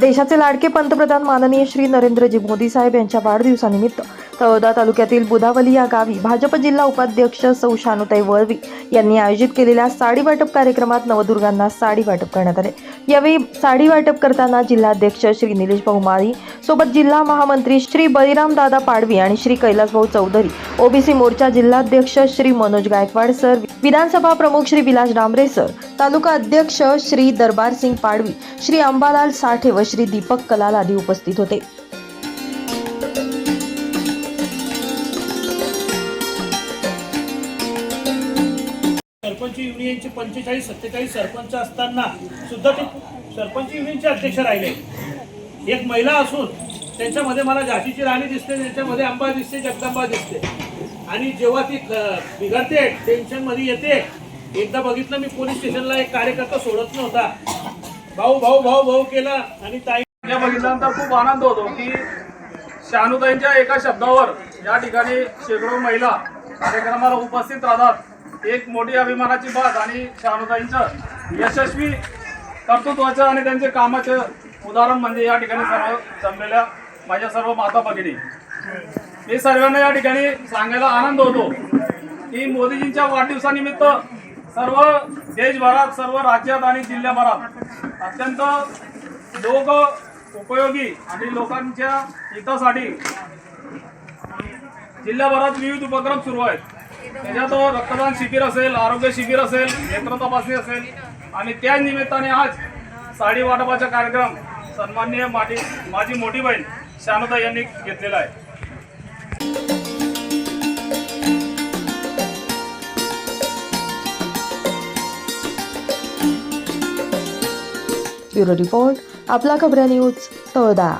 देशाचे लाडके पंतप्रधान माननीय श्री नरेंद्रजी मोदी साहेब यांच्या वाढदिवसानिमित्त तळोदा तालुक्यातील बुधावली या गावी भाजप जिल्हा उपाध्यक्ष सौ शानुताई वळवी यांनी आयोजित केलेल्या साडी वाटप कार्यक्रमात नवदुर्गांना साडी वाटप करण्यात आले. यावेळी साडी वाटप करताना जिल्हाध्यक्ष श्री निलेश भाऊ माळी सोबत जिल्हा महामंत्री श्री बळीराम दादा पाडवी आणि श्री कैलासभाऊ चौधरी ओबीसी मोर्चा जिल्हाध्यक्ष श्री मनोज गायकवाड सर विधानसभा प्रमुख श्री विलास डांबरे सर तालुका अध्यक्ष श्री दरबार सिंग पाडवी श्री अंबालाल साठे व श्री दीपक कलाल आदी उपस्थित होते. सरपंच युनियनचे पंचेचाळीस सत्तेचाळीस सरपंच असताना सुद्धा ते सरपंच युनियनचे अध्यक्ष राहिले. एक महिला असून त्यांच्यामध्ये मला झाशीची राणी दिसते त्यांच्यामध्ये अंबा दिसते जगदंबा दिसते. आणि जेव्हा ती बिघडते टेन्शनमध्ये येते एकदा बघितलं मी पोलीस स्टेशनला एक कार्यकर्ता सोडत नव्हता. भाऊ भाऊ भाऊ भाऊ केला आणि ताई बघितल्यानंतर खूप आनंद होतो की शहानुताईंच्या एका शब्दावर या ठिकाणी शेकडो महिला कार्यक्रमाला उपस्थित राहतात एक मोठी अभिमानाची बात आणि शानुताईंचं यशस्वी कर्तृत्वाचं आणि त्यांचे कामाचं उदाहरण म्हणजे या ठिकाणी सर्व जमलेल्या माझ्या सर्व माता भगिनी. मी सर्वांना या ठिकाणी सांगायला आनंद होतो की मोदीजींच्या वाढदिवसानिमित्त सर्व देशभरात सर्व राज्यात आणि जिल्ह्याभरात अत्यंत लोक उपयोगी आणि लोकांच्या हितासाठी जिल्ह्याभरात विविध उपक्रम सुरू आहेत. त्याच्यात रक्तदान शिबिर असेल आरोग्य शिबिर असेल नेत्र तपासणी असेल. आणि त्या निमित्ताने आज साडी वाटपाचा कार्यक्रम सन्माननीय माझी माझी मोठी बहीण शानदा यांनी घेतलेला आहे. ब्युरो रिपोर्ट आपला खबऱ्या न्यूज तळदा.